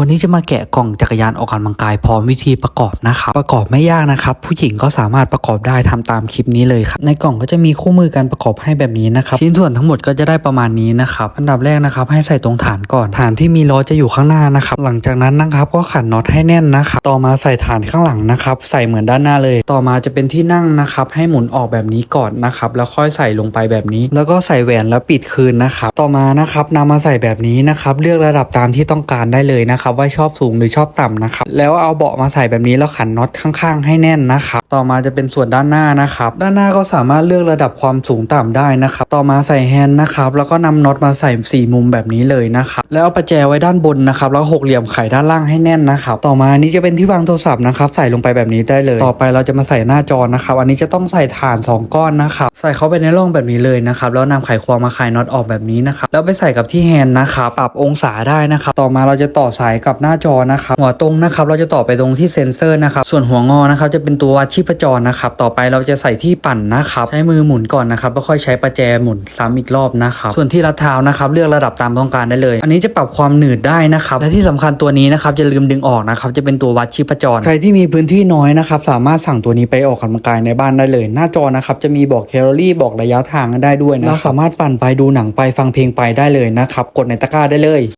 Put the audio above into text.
วันนี้จะมาแกะกล่องจักรยานออกกำลังกายพร้อมวิธีประกอบนะครับ ประกอบไม่ยากนะครับ ผู้หญิงก็สามารถประกอบได้ทำตามคลิปนี้เลยครับในกล่องก็จะมีคู่มือการประกอบให้แบบนี้นะครับชิ้นส่วนทั้งหมดก็จะได้ประมาณนี้นะครับอันดับแรกนะครับ ให้ใส่ตรงฐานก่อนฐานที่มีล้อจะอยู่ข้างหน้านะครับหลังจากนั้นนะครับก็ขันน็อตให้แน่นนะครับต่อมาใส่ฐานข้างหลังนะครับใส่เหมือนด้านหน้าเลย ต่อมาจะเป็นที่นั่งนะครับให้หมุนออกแบบนี้ก่อนนะครับแล้วค่อยใส่ลงไปแบบนี้ แล้วก็ใส่แหวนแล้วปิดคืนนะครับต่อมานะครับนำมาใส่แบบนี้นะครับเลือกระดับตามที่ต้องการได้เลยนะครับว่าชอบสูงหรือชอบต่ำนะครับแล้วเอาเบาะมาใส่แบบนี้แล้วขันน็อตข้างๆ ให้แน่นนะครับ ต่อมาจะเป็นส่วนด้านหน้านะครับ ด้านหน้าก็สามารถเลือกระดับความสูงต่ำได้นะครับ ต่อมาใส่แฮนด์นะครับ แล้วก็นำน็อตมาใส่สี่มุมแบบนี้เลยนะครับ แล้วเอาประแจไว้ด้านบนนะครับ แล้วหกเหลี่ยมไขด้านล่างให้แน่นนะครับ ต่อมาอันนี้จะเป็นที่วางโทรศัพท์นะครับ ใส่ลงไปแบบนี้ได้เลย ต่อไปเราจะมาใส่หน้าจอนะครับ อันนี้จะต้องใส่ฐานสองก้อนนะครับ ใส่เข้าไปในร่องแบบนี้เลยนะครับ แล้วนำไขควงมาคลายน็อตออกแบบนี้นะครับ แล้วไปใส่กับที่แฮนด์นะครับ ปรับองศาได้นะครับ ต่อมาเราจะต่อสายกับหน้าจอนะครับ หัวตรงนะครับ เราจะต่อไปตรงที่เซ็นเซอร์นะครับ ส่วนหัวงอนะครับ จะเป็นตัววัดชีพจรนะครับ ต่อไปเราจะใส่ที่ปั่นนะครับ ใช้มือหมุนก่อนนะครับแล้วค่อยใช้ประแจหมุนซ้ำอีกรอบนะครับ ส่วนที่รัดเท้านะครับ เลือกระดับตามต้องการได้เลย อันนี้จะปรับความหนืดได้นะครับ และที่สำคัญตัวนี้นะครับจะลืมดึงออกนะครับ จะเป็นตัววัดชีพจร ใครที่มีพื้นที่น้อยนะครับ สามารถสั่งตัวนี้ไปออกกำลังกายในบ้านได้เลย หน้าจอนะครับจะมีบอกแคลอรี่บอกระยะทางได้ด้วยนะเราสามารถปั่นไปดูหนังไปฟังเพลงไปได้เลยนะครับ กดในตะกร้าได้เลย